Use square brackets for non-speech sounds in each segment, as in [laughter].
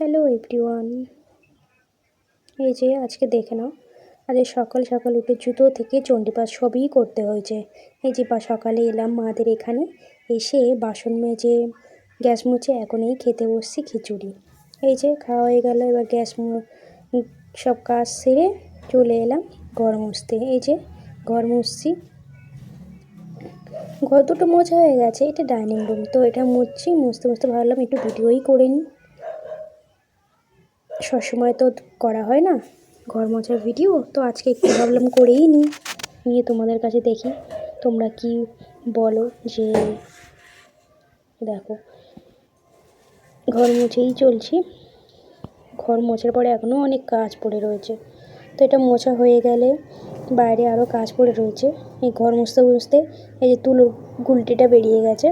Hello everyone. এই যে আজকে দেখে নাও, আজকে সকাল সকাল উঠে জুতো থেকে চণ্ডীপাঠ সবই করতে হয়েছে। এই যে বা সকালে এলাম মাদের এখানে, এসে বাসন মেজে গ্যাস মুছে এখন এই খেতে বসছি খিচুড়ি। এই যে খাওয়া হয়ে গেল, এবার গ্যাস সব কাজ সেরে চলে এলাম ঘর মুছতে। এই যে ঘর মুছছি। ঘর দুটো মোছা হয়ে গেছে, এটা ডাইনিং রুম। তো এটা মুছছি, মুছতে মুছতে ভাবলাম একটু ভিডিওই করে নিই। সবসময় তো করা হয় না, ঘর মোছার ভিডিও তো আজকে একটু ভাবলাম করেই নিই, নিয়ে তোমাদের কাছে দেখি, তোমরা কি বলো যে, দেখো, ঘর মুছেই চলছি, ঘর মোছার পরে এখনও অনেক কাজ পড়ে রয়েছে, তো এটা মোছা হয়ে গেলে বাইরে আরও কাজ পড়ে রয়েছে, এই ঘর মুছতে মুছতে এই যে তুলো গুলটিটা বেরিয়ে গেছে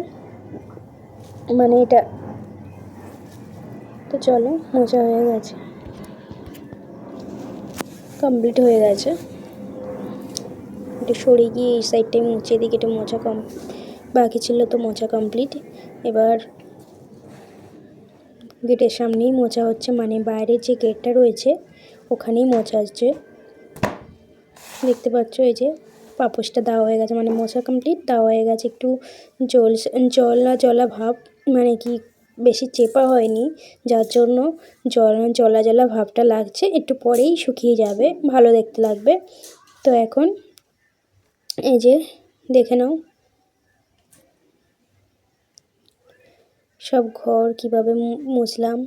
মানে এটা, তো চলো মোছা হয়ে গেছে। কমপ্লিট হয়ে গেছে। এটা সরে গিয়ে এই সাইডটাই মুছে দিকে এটা মোচা কম বাকি ছিল তো মোচা কমপ্লিট এবার গেটের সামনেই মোচা হচ্ছে মানে বাইরের যে গেটটা রয়েছে, ওখানেই মোচা হচ্ছে। দেখতে পাচ্ছ এই যে পাপোশটা দেওয়া হয়ে গেছে মানে মোচা কমপ্লিট দেওয়া হয়ে গেছে, একটু জল জলা জলা ভাব মানে কি বেশি চেপা হয়নি, যার জন্য জল জলা জলা ভাবটা লাগছে, একটু পরেই শুকিয়ে যাবে, ভালো দেখতে লাগবে। তো এখন এই যে দেখে নাও। সব ঘর কীভাবে মুছলাম,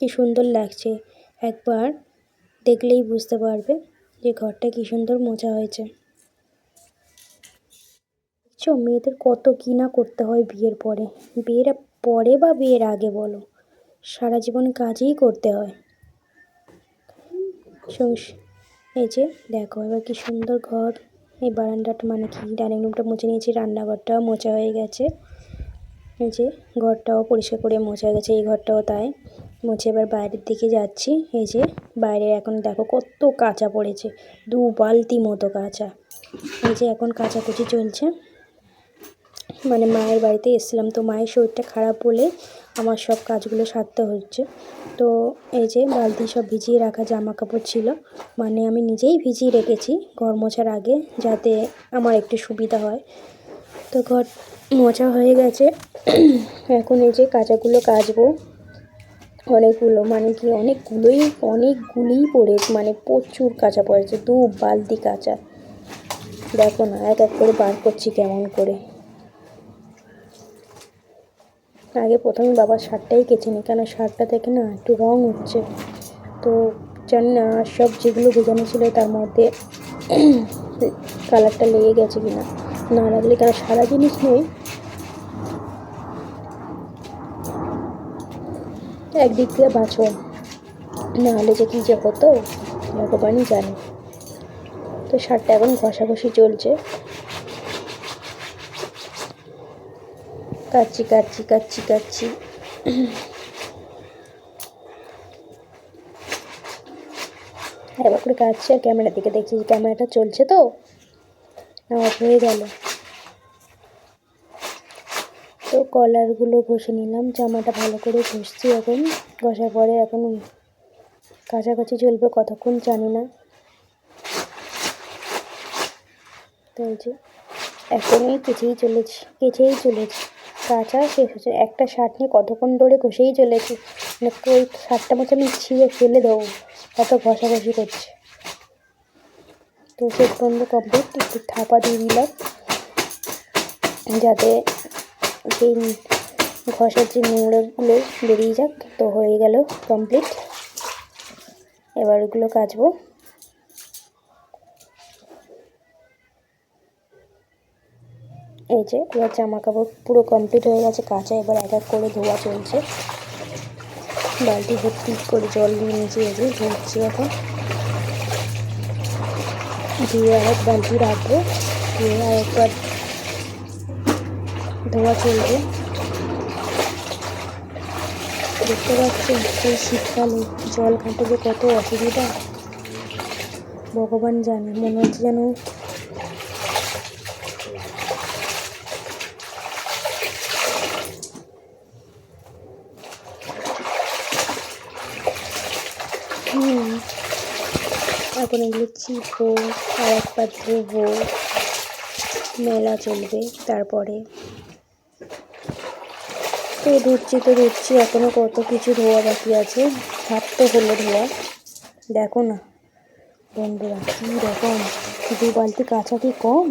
কি সুন্দর লাগছে, একবার দেখলেই বুঝতে পারবে যে ঘরটা কি সুন্দর মোছা হয়েছে। চ মেয়েদের কত কী না করতে হয় বিয়ের পরে, বিয়ের পরে বা বিয়ের আগে বলো। সারা জীবন কাজই করতে হয়। এই যে দেখো এবার কি সুন্দর ঘর। এই বারান্দাটা মানে কি? ডাইনিং রুমটা মুছে নিয়েছি, রান্নাঘরটাও মোছা হয়ে গেছে। এই যে ঘরটাও পরিষ্কার করে মোছা হয়ে গেছে, এই ঘরটাও তাই। মুছে এবার বাইরের দিকে যাচ্ছি। এই যে বাইরে এখন দেখো কত কাঁচা পড়েছে, দু বালতি মতো কাঁচা। এই যে এখন কাচাকুচি চলছে। মানে মায়ের বাড়িতে এসেছিলাম। তো মায়ের শরীরটা খারাপ বলে আমার সব কাজগুলো সারতে হচ্ছে। তো এই যে বালতি সব ভিজিয়ে রাখা জামা কাপড় ছিল মানে আমি নিজেই ভিজিয়ে রেখেছি ঘর মোছার আগে যাতে আমার একটু সুবিধা হয়। তো ঘর মোছা হয়ে গেছে। এখন এই যে কাঁচাগুলো কাচবো। অনেকগুলো মানে কি অনেকগুলোই অনেকগুলোই পড়ে মানে প্রচুর কাঁচা পড়েছে, দু বালতি কাঁচা। দেখো না, এক এক করে বার করছি কেমন করে। আগে প্রথমে বাবার শার্টটাই কেচে নিই কেন শার্টটা থেকে না একটু রং হচ্ছে তো জানি না সব যেগুলো বোঝানো ছিল তার মধ্যে [clears throat] কালারটা লেগে গেছে কি না না লাগলে কেন সারা জিনিস নেই? একদিক দিয়ে বাঁচো নাহলে যে কী যে হতো, ভগবানই জানে। তো শার্টটা এখন ঘষাঘষি চলছে। কাচ্ছি কাচ্ছি কাচ্ছি কাচ্ছি এবার করে কাচ্ছি আর ক্যামেরার দিকে দেখছি ক্যামেরাটা চলছে তো? অফ হয়ে গেল। তো কলারগুলো ঘষে নিলাম, জামাটা ভালো করে ঘষছি এখন। ঘষার পরে এখন কাছাকাছি চলবে কতক্ষণ জানি না। তো এই যে, এখনই কেচেই চলেছি কেচেই চলেছি। কাঁচা শেষ হচ্ছে একটা শার্ট নিয়ে কতক্ষণ ধরে ঘষেই চলেছি। মানে ওই শার্টটা মতো আমি ছিঁড়ে ফেলে দেবো। এত ঘষাঘষি করছে। তো শেষ পর্যন্ত কমপ্লিট একটু থাপা দিয়ে দিলাম যাতে সেই ঘষার যে নোংরাগুলো বেরিয়ে যাক, তো হয়ে গেল কমপ্লিট এবার ওগুলো কাচবো। এই যে, এবার জামা কাপড় পুরো কমপ্লিট হয়ে গেছে, কাঁচা এবার এক এক করে ধোয়া চলছে। বালতি ভর্তি করে জল নিয়ে নিয়েছি, এই যে ধুচ্ছি এখন। ধুয়ে আর এক বালতি রাখব, ধুয়ে আর একবার ধোয়া চলবে। দেখতে পাচ্ছেন, এই শীতকালে জল ঘাঁটে যে কত অসুবিধা। ভগবান জানে, মনে হচ্ছে যেন এখন এগুলো চিপো আর একবার ধোবো মেলা চলবে তারপরে। তো ধুচ্ছি তো ধুচ্ছি এখনও কত কিছু ধোয়া বাকি আছে। হাত তো হলো ধোয়া। দেখো না, বন্ধুরা, কী রকম? দু বালতি কাঁচা কি কম?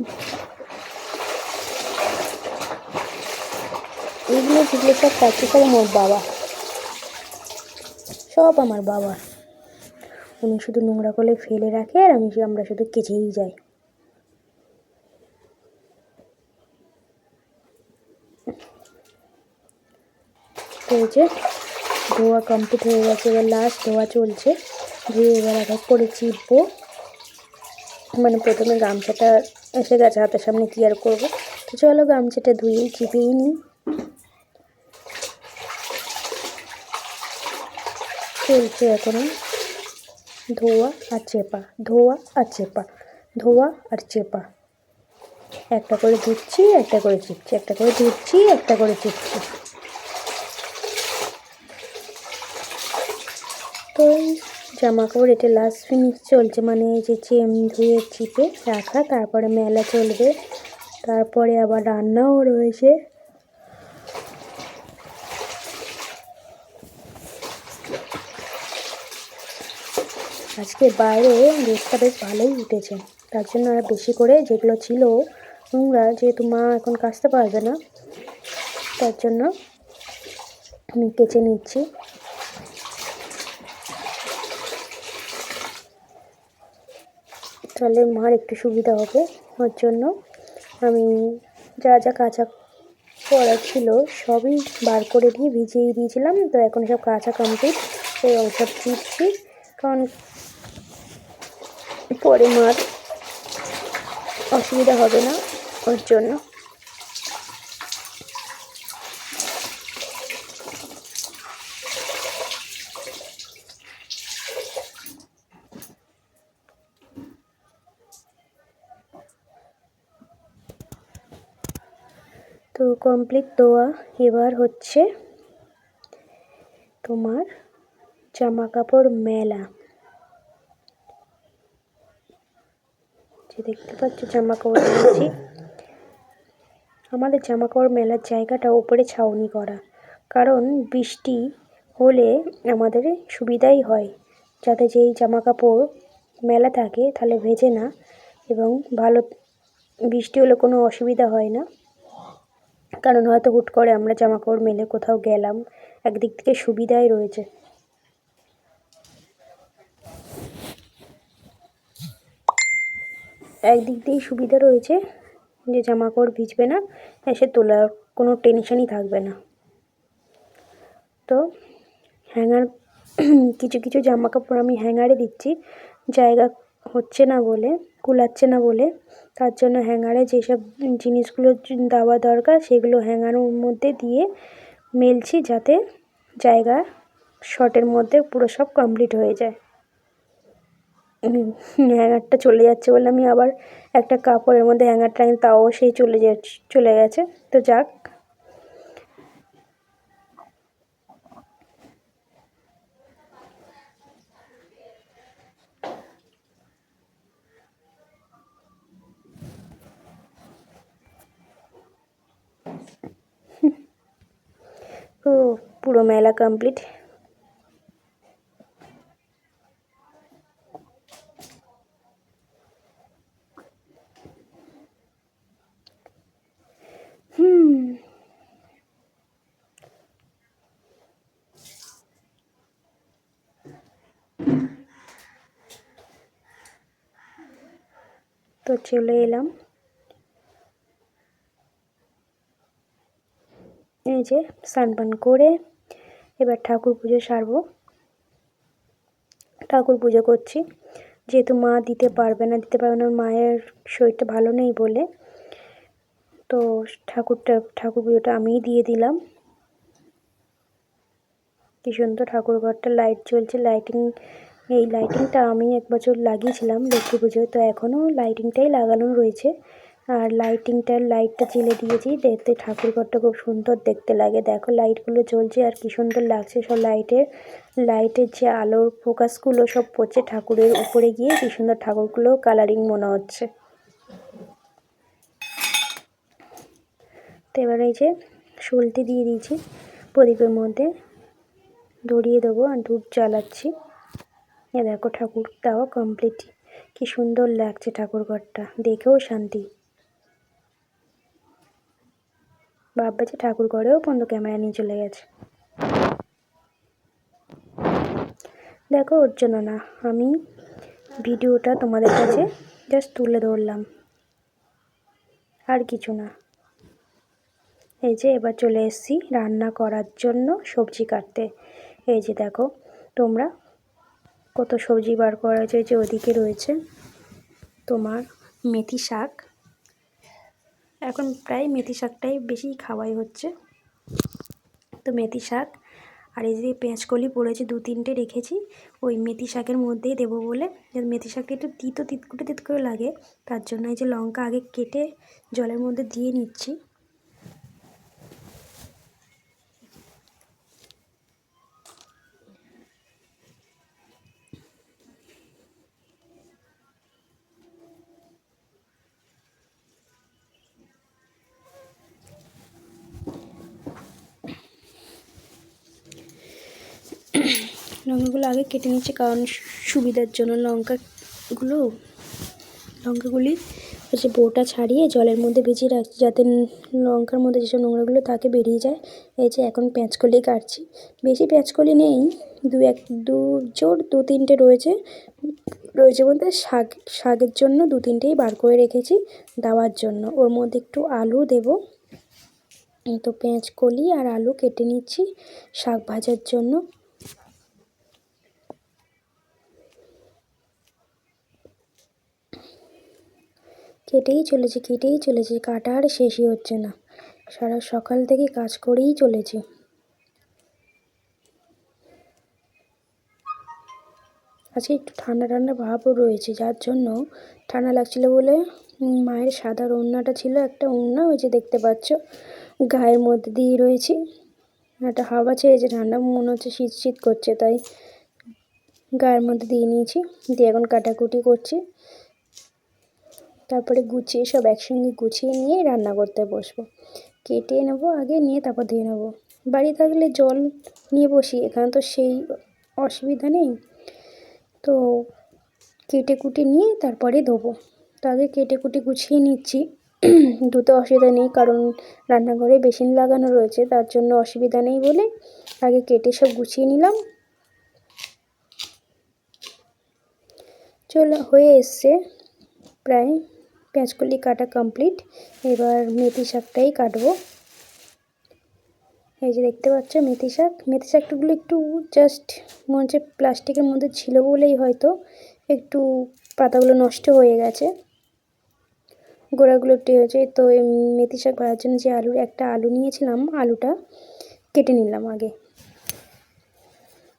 এগুলো যেগুলো সব কাছে সব আমার বাবা। সব আমার বাবা উনি শুধু নোংরা করলে ফেলে রাখে আর আমি আমরা শুধু কেচেই যাই। যে ধোয়া কমপ্লিট হয়ে গেছে, এবার লাস্ট ধোয়া চলছে ধুয়ে এবার এক করে চিপবো। মানে প্রথমে গামছাটা এসে গেছে হাতের সামনে কি আর করব। তো চলো গামছাটা ধুয়েই চিপেই নিই। চলছে এখনও ধোয়া আর চেপা, ধোয়া আর চেপা, ধোয়া আর চেপা। একটা করে ধুচ্ছি, একটা করে চিপছি, একটা করে ধুচ্ছি, একটা করে চিপছি। তো জামা কাপড় এটা লাস্ট ফিনিশ চলছে মানে এই যে চেম ধুয়ে চিপে রাখা, তারপরে মেলা চলবে। তারপরে আবার রান্নাও রয়েছে। আজকে বাইরে রোদটা বেশ ভালোই উঠেছে। তার জন্য আর বেশি করে যেগুলো ছিল, নোংরা যেহেতু মা এখন কাচতে পারবে না, তার জন্য আমি কেচে নিচ্ছি। তাহলে মার একটু সুবিধা হবে। ওর জন্য আমি যা যা কাঁচা করা ছিল সবই বার করে দিয়ে ভিজিয়ে দিয়েছিলাম। তো এখন সব কাঁচা কমপ্লিট তো সব চিপছি কারণ পরে মার। অসুবিধা হবে না ওর জন্য। তো কমপ্লিট দেওয়া এবার হচ্ছে তোমার জামা কাপড় মেলা। যে দেখতে পাচ্ছ জামা কাপড় মেলেছি আমাদের জামা কাপড় মেলার জায়গাটা ওপরে ছাউনি করা। কারণ বৃষ্টি হলে আমাদের সুবিধাই হয়। যাতে যেই জামা কাপড় মেলা থাকে তাহলে ভেজে না এবং ভালো বৃষ্টি হলে কোনো অসুবিধা হয় না। কারণ হয়তো হুট করে আমরা জামা কাপড় মেলে কোথাও গেলাম। একদিক থেকে সুবিধাই রয়েছে। একদিক দিয়েই সুবিধা রয়েছে যে জামা কাপড় ভিজবে না এসে তোলার কোনো টেনশনই থাকবে না। তো হ্যাঙ্গার [clears throat] কিছু কিছু জামা কাপড় আমি হ্যাঙ্গারে দিচ্ছি। জায়গা হচ্ছে না বলে, কুলাচ্ছে না বলে, তার জন্য হ্যাঙ্গারে যেসব জিনিসগুলো দেওয়া দরকার, সেগুলো হ্যাঙ্গারের মধ্যে দিয়ে মেলছি যাতে জায়গা শর্টের মধ্যে পুরো সব কমপ্লিট হয়ে যায়। হ্যাঙ্গারটা চলে যাচ্ছে বলে আমি আবার একটা কাপড়ের মধ্যে হ্যাঙ্গারটা তাও সেই চলে যাচ্ছে চলে গেছে। তো যাক। পুরো মেলা কমপ্লিট হুম তো চলে এলাম। এই যে স্নান করে এবার ঠাকুর পুজো সারবো। ঠাকুর পুজো করছি। যেহেতু মা দিতে পারবে না, দিতে পারবে না মায়ের শরীরটা ভালো নেই বলে। তো ঠাকুরটা, ঠাকুর পুজোটা আমিই দিয়ে দিলাম। কি সুন্দর ঠাকুর ঘরটা লাইট জ্বলছে লাইটিং এই লাইটিংটা আমি এক বছর লাগিয়েছিলাম লক্ষ্মী পুজোয়, তো এখনও লাইটিংটাই লাগানো রয়েছে। আর লাইটিংটার লাইটটা জ্বেলে দিয়েছি, দেখতে ঠাকুর ঘরটা খুব সুন্দর দেখতে লাগে। দেখো লাইটগুলো জ্বলছে আর কি সুন্দর লাগছে সব লাইটের লাইটের যে আলোর ফোকাসগুলো সব পড়ছে ঠাকুরের উপরে গিয়ে, কি সুন্দর ঠাকুরগুলো কালারিং মনে হচ্ছে। তো এবার এই যে সলতে দিয়ে দিয়েছি প্রদীপের মধ্যে। ধরিয়ে দেবো আর ধূপ জ্বালাচ্ছি। এ দেখো ঠাকুর দেওয়া কমপ্লিট কি সুন্দর লাগছে ঠাকুর ঘরটা, দেখেও শান্তি। ভাববে যে ঠাকুর ঘরেও পর্যন্ত ক্যামেরা নিয়ে চলে গেছে। দেখো ওর জন্য না আমি ভিডিওটা তোমাদের কাছে জাস্ট তুলে ধরলাম। আর কিছু না। এই যে এবার চলে এসেছি রান্না করার জন্য সবজি কাটতে। এই যে দেখো, তোমরা কত সবজি বার করা হয়েছে যে ওদিকে রয়েছে? তোমার মেথি শাক। এখন প্রায় মেথি শাকটাই বেশি খাওয়াই হচ্ছে। তো মেথি শাক, আর এই যে পেঁয়াজকলি পড়েছে, দু তিনটে রেখেছি। ওই মেথি শাকের মধ্যেই দেবো বলে। মেথি শাকটা একটু তিতো তিতকুটে তিত করে লাগে, তার জন্য এই যে লঙ্কা আগে কেটে জলের মধ্যে দিয়ে নিচ্ছি। লঙ্কাগুলো আগে কেটে নিচ্ছি, কারণ সুবিধার জন্য লঙ্কাগুলো, লঙ্কাগুলি হচ্ছে বোটা ছাড়িয়ে জলের মধ্যে ভিজিয়ে রাখছি, যাতে লঙ্কার মধ্যে যেসব নোংরাগুলো থাকে বেরিয়ে যায়। এই যে এখন পেঁয়াজকলি কাটছি। বেশি পেঁয়াজকলি নেই, দু এক, দু জোর দু তিনটে রয়েছে। রয়েছে বলতে শাক, শাকের জন্য দু তিনটেই বার করে রেখেছি দেওয়ার জন্য। ওর মধ্যে একটু আলু দেব। তো পেঁয়াজ কলি আর আলু কেটে নিচ্ছি শাক ভাজার জন্য। কেটেই চলেছি কেটেই চলেছি কাটা আর শেষই হচ্ছে না। সারা সকাল থেকে কাজ করেই চলেছি। আজকে একটু ঠান্ডা ঠান্ডা ভাবও রয়েছে, যার জন্য ঠান্ডা লাগছিল বলে মায়ের সাদার ওড়নাটা ছিল, একটা ওড়না ওই যে দেখতে পাচ্ছ, গায়ের মধ্যে দিয়ে রয়েছি। একটা হাওয়া ছেড়েছে, ঠান্ডা মনে হচ্ছে শীত শীত করছে, তাই গায়ের মধ্যে দিয়ে নিয়েছি, দিয়ে এখন কাটাকুটি করছি। তারপরে গুছিয়ে সব একসঙ্গে গুছিয়ে নিয়ে রান্না করতে বসবো। কেটে নেব আগে, নিয়ে তারপর ধুয়ে নেব। বাড়ি থাকলে জল নিয়ে বসি, এখানে তো সেই অসুবিধা নেই। তো কেটে কুটে নিয়ে তারপরে ধোবো। তো আগে কেটে কুটে গুছিয়ে নিচ্ছি। ধুতে অসুবিধা নেই, কারণ রান্নাঘরে বেসিন লাগানো রয়েছে, তার জন্য অসুবিধা নেই বলে আগে কেটে সব গুছিয়ে নিলাম। চলো, হয়ে এসছে প্রায় পেঁয়াজকলি কাটা কমপ্লিট এবার মেথি শাকটাই কাটবো। এই যে দেখতে পাচ্ছ মেথি শাক। মেথি শাকটাগুলো একটু জাস্ট মনে হচ্ছে প্লাস্টিকের মধ্যে ছিল বলেই হয়তো একটু পাতাগুলো নষ্ট হয়ে গেছে। গোড়াগুলো একটু হয়েছে। তো মেথি শাক ভাজার জন্য যে আলু, একটা আলু নিয়েছিলাম, আলুটা কেটে নিলাম আগে।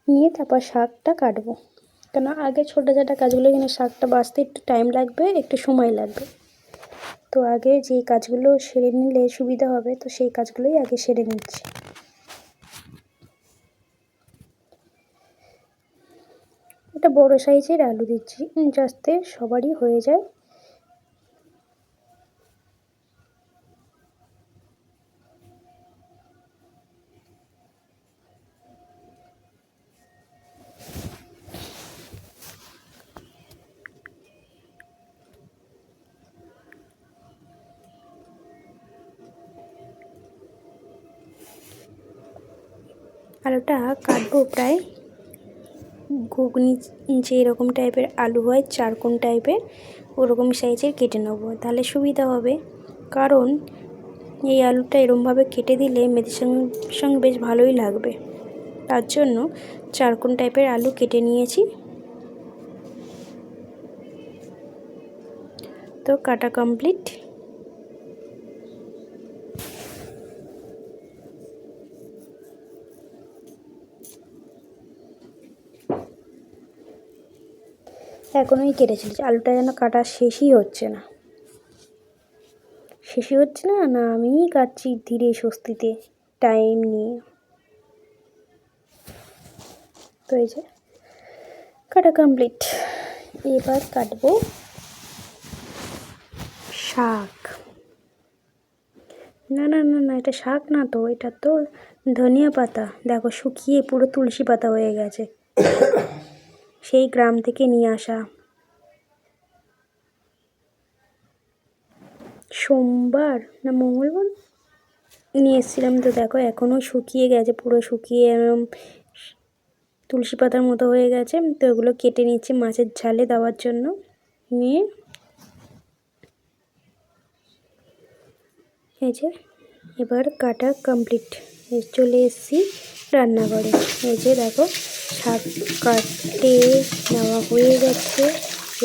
নিয়ে তারপর শাকটা কাটবো। কেন আগে ছোটো ছোটো কাজগুলো এখানে শাকটা বাঁচতে একটু টাইম লাগবে, একটু সময় লাগবে। তো আগে যেই কাজগুলো সেরে নিলে সুবিধা হবে, তো সেই কাজগুলোই আগে সেরে নিচ্ছি। একটা বড় সাইজের আলু দিচ্ছি যাতে সবারই হয়ে যায়। আলুটা কাটবো প্রায়। ঘুগনি যে এরকম টাইপের আলু হয় চারকোন টাইপের ওরকম সাইজের কেটে নেব। তাহলে সুবিধা হবে। কারণ এই আলুটা এরমভাবে কেটে দিলে মেথির সঙ্গে সঙ্গে বেশ ভালোই লাগবে। তার জন্য চারকোন টাইপের আলু কেটে নিয়েছি। তো কাটা কমপ্লিট এখনোই কেটে চলেছি আলুটা যেন কাটা শেষই হচ্ছে না। শেষই হচ্ছে না? না, আমিই কাটছি ধীরে স্বস্তিতে টাইম নিয়ে। তো এই যে, কাটা কমপ্লিট এবার কাটবো শাক। না না না না, এটা শাক না তো, এটা তো ধনিয়া পাতা। দেখো শুকিয়ে পুরো তুলসী পাতা হয়ে গেছে। সেই গ্রাম থেকে নিয়ে আসা। সোমবার না মঙ্গলবার? নিয়ে এসেছিলাম তো দেখো এখনও শুকিয়ে গেছে, পুরো শুকিয়ে এরম তুলসী পাতার মতো হয়ে গেছে। তো ওগুলো কেটে নিচ্ছি মাছের ঝালে দেওয়ার জন্য। নিয়ে এবার কাটা কমপ্লিট চলে এসেছি। রান্নাঘরে এই যে দেখো, শাক কাটে নেওয়া হয়ে গেছে।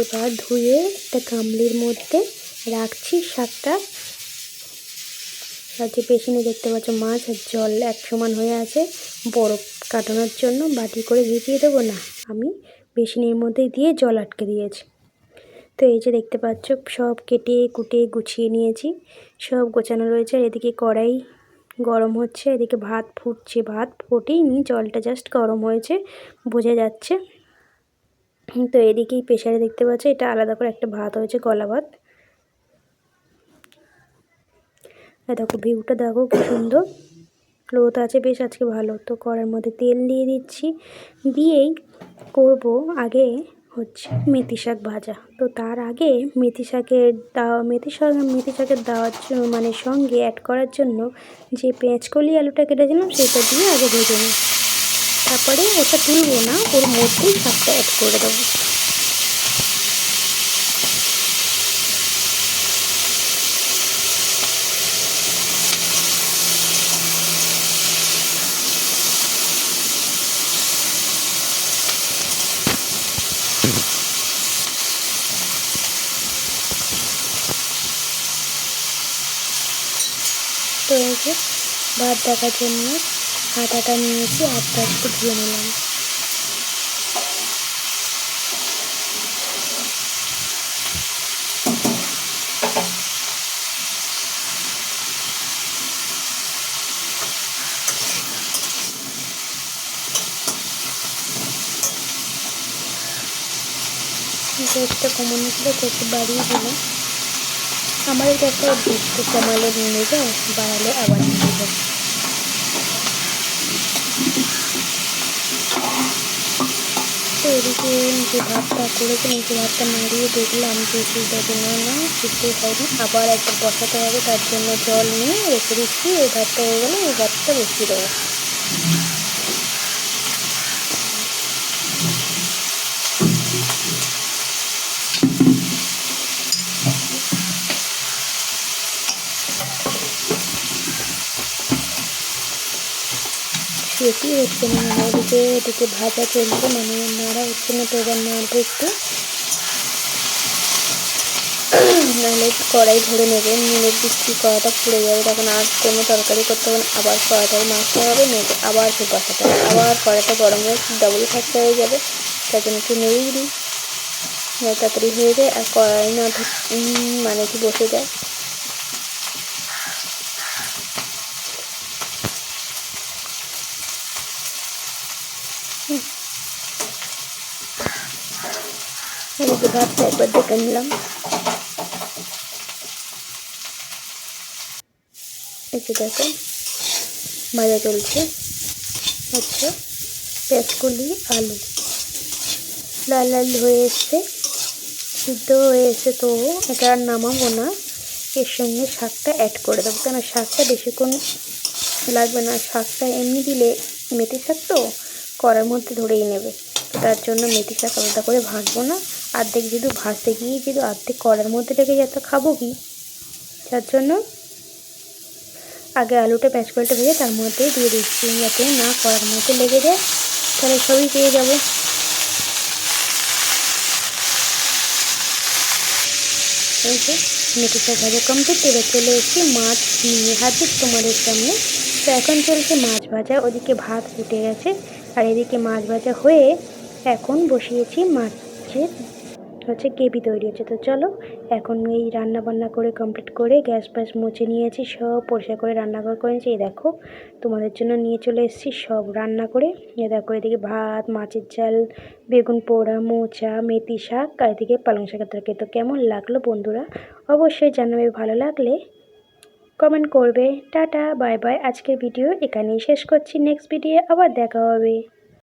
এবার ধুয়ে একটা গামলির মধ্যে রাখছি শাকটা। আর যে পেছনে দেখতে পাচ্ছ, মাছ আর জল এক সমান হয়ে আছে। বরফ কাটানোর জন্য বাটি করে ভিজিয়ে দেবো না। আমি বেসিনের মধ্যে দিয়ে জল আটকে দিয়েছি। তো এই যে দেখতে পাচ্ছ, সব কেটে কুটে গুছিয়ে নিয়েছি। সব গোছানো রয়েছে। আর এদিকে কড়াই গরম হচ্ছে, এদিকে ভাত ফুটছে, ভাত ফোটেই নি জলটা জাস্ট গরম হয়েছে, বোঝা যাচ্ছে। তো এদিকেই প্রেশারে দেখতে পাচ্ছ, এটা আলাদা করে একটা ভাত হয়েছে গলা ভাত। দেখো ভিউটা দেখো কি সুন্দর। রোদ আছে বেশ, আজকে ভালো। তো কড়ার মধ্যে তেল দিয়ে দিচ্ছি। দিয়েই করব আগে হচ্ছে মেথি শাক ভাজা। তো তার আগে মেথি শাকের দেওয়া মেথি শাক, মেথি শাকের দেওয়ার মানে সঙ্গে অ্যাড করার জন্য যে পেঁয়াজকলি আলুটা কেটেছিলাম সেটা দিয়ে আগে ভেজে নিই। তারপরে ওটা তুলবো না, ওর মধ্যেই শাকটা অ্যাড করে দেবো। যে ভাত দেখার জন্য আটাটা নিয়েছি, আটটা একটু ধুয়ে নিলাম। গ্যাসটা কমানো ছিল একটু বাড়িয়ে দিলাম। আমাদের গ্যাসটা একটু কমালে নিয়ে যায় বাড়ালে আবার নিয়ে যায় তো এদিকে যে ভাতটা করেছিলাম সেই ভাতটা নাড়িয়ে দেখলাম যে সেইটা জন্য না সিদ্ধ হয়নি। আবার একটা বসাতে হবে, তার জন্য জল নিয়ে রেখে দিচ্ছি। এই ভাতটা হয়ে গেলে এই ভাতটা বসিয়ে দেবো। সেটি হচ্ছে না। ওদিকে ওদিকে ভাজা চলছে মানে নাড়া হচ্ছে না, তো এবার নাড়বো একটু। নাহলে কড়াই ধরে নেবে, নিলে বিক্রি কড়াটা পুড়ে যাবে, তখন আর কোনো তরকারি করতে হবে আবার কড়াটায় মাখতে হবে নেবে আবার ফের বসাতে হবে আবার কড়াটা গরম হয়ে ডবল থাকতে হয়ে যাবে, তার জন্য একটু নেড়েই দিই। তাড়াতাড়ি হয়ে যায়, আর কড়াই না মানে কি বসে যায়। এদিকে ভাতটা একবার দেখে নিলাম। এসে দেখো, ভাজা চলছে। হচ্ছে পেঁচকলি আলু। লাল লাল হয়ে এসছে, সিদ্ধ হয়ে এসে তো, এটা আর নামাবো না। এর সঙ্গে শাকটা অ্যাড করে দেবো কেন শাকটা বেশিক্ষণ লাগবে না। শাকটা এমনি দিলে মেথি শাক তো, কড়ার মধ্যে ধরেই নেবে। তার জন্য মেথি শাক আলাদা করে ভাজবো না। অর্ধেক যদি ভাজতে গিয়ে যদি অর্ধেক কড়ার মধ্যে লেগে যায়, তো খাব কি? যার জন্য আগে আলুটা প্যাঁচকলটা ভেজে তার মধ্যেই দিয়ে দিচ্ছি। যাতে না কড়ার মধ্যে লেগে যায়, তাহলে সবই পেয়ে যাব। এই ভাজা কমপ্লিট এবার চলে এসেছি মাছ নিয়ে। হাজির তোমাদের সামনে। তো এখন চলছে মাছ ভাজা। ওদিকে ভাত ফুটে গেছে। আর এদিকে মাছ ভাজা হয়ে এখন বসিয়েছি মাছের হচ্ছে গ্রেভি তৈরি হচ্ছে। তো চলো, এখন এই রান্না বান্না করে কমপ্লিট করে গ্যাস ফ্যাস মুছে নিয়েছি, সব পরিষ্কার করে রান্নাঘর করে নিয়েছি। এই দেখো, তোমাদের জন্য নিয়ে চলে এসেছি সব রান্না করে। এ দেখো, এদিকে ভাত, মাছের ঝাল, বেগুন পোড়া, মোচা, মেথি শাক আর এদিকে পালং শাকের তরকারি। তো কেমন লাগল বন্ধুরা? অবশ্যই জানাবে ভালো লাগলে কমেন্ট করবে। টাটা বাই বাই আজকের ভিডিও এখানেই শেষ করছি। নেক্সট ভিডিও আবার দেখা হবে।